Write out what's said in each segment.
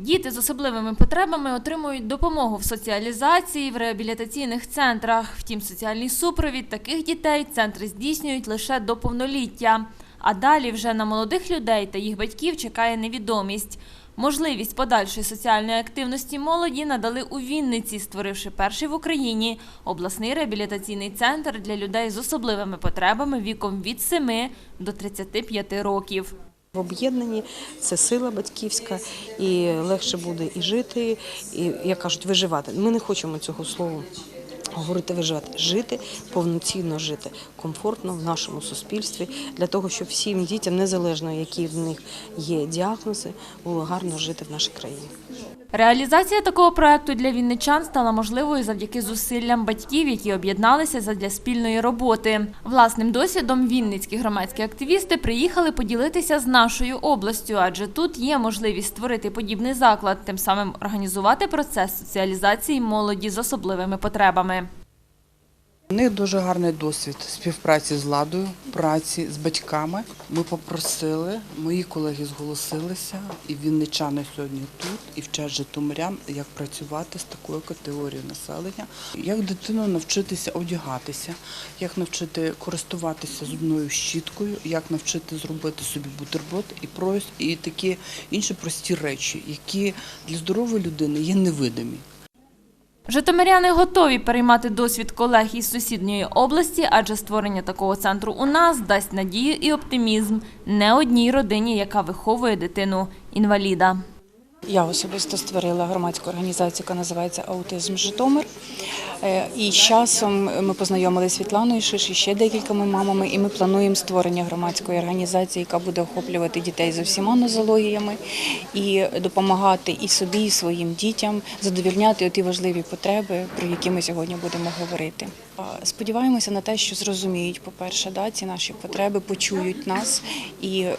Діти з особливими потребами отримують допомогу в соціалізації в реабілітаційних центрах. Втім, соціальний супровід таких дітей центри здійснюють лише до повноліття. А далі вже на молодих людей та їх батьків чекає невідомість. Можливість подальшої соціальної активності молоді надали у Вінниці, створивши перший в Україні обласний реабілітаційний центр для людей з особливими потребами віком від 7 до 35 років. В об'єднанні це сила батьківська, і легше буде і жити, і як кажуть, виживати. Ми не хочемо цього слова. Говорити виживати, жити, повноцінно жити, комфортно в нашому суспільстві, для того, щоб всім дітям, незалежно які в них є діагнози, було гарно жити в нашій країні. Реалізація такого проекту для вінничан стала можливою завдяки зусиллям батьків, які об'єдналися задля спільної роботи. Власним досвідом вінницькі громадські активісти приїхали поділитися з нашою областю, адже тут є можливість створити подібний заклад, тим самим організувати процес соціалізації молоді з особливими потребами. У них дуже гарний досвід співпраці з владою, праці з батьками. Ми попросили, мої колеги зголосилися, і вінничани сьогодні тут, і вчать житомирян, як працювати з такою категорією населення, як дитину навчитися одягатися, як навчити користуватися зубною щіткою, як навчити зробити собі бутерброд і прос, і такі інші прості речі, які для здорової людини є невидимі. Житомиряни готові переймати досвід колег із сусідньої області, адже створення такого центру у нас дасть надію і оптимізм не одній родині, яка виховує дитину інваліда. Я особисто створила громадську організацію, яка називається Аутизм Житомир. Е, І з часом ми познайомилися з Світланою Шиш і ще декількома мамами, і ми плануємо створення громадської організації, яка буде охоплювати дітей з усіма нозологіями і допомагати і собі, і своїм дітям задовільняти ті важливі потреби, про які ми сьогодні будемо говорити. Сподіваємося на те, що зрозуміють, по-перше, да, ці наші потреби, почують нас і е,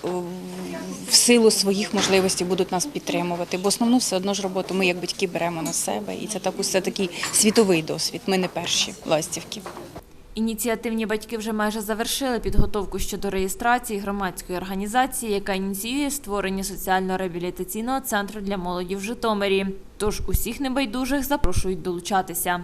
в силу своїх можливостей будуть нас підтримувати. Бо основну все одно ж роботу ми як батьки беремо на себе, і це так це такий світовий досвід. Ми не перші ластівки. Ініціативні батьки вже майже завершили підготовку щодо реєстрації громадської організації, яка ініціює створення соціально-реабілітаційного центру для молоді в Житомирі. Тож усіх небайдужих запрошують долучатися.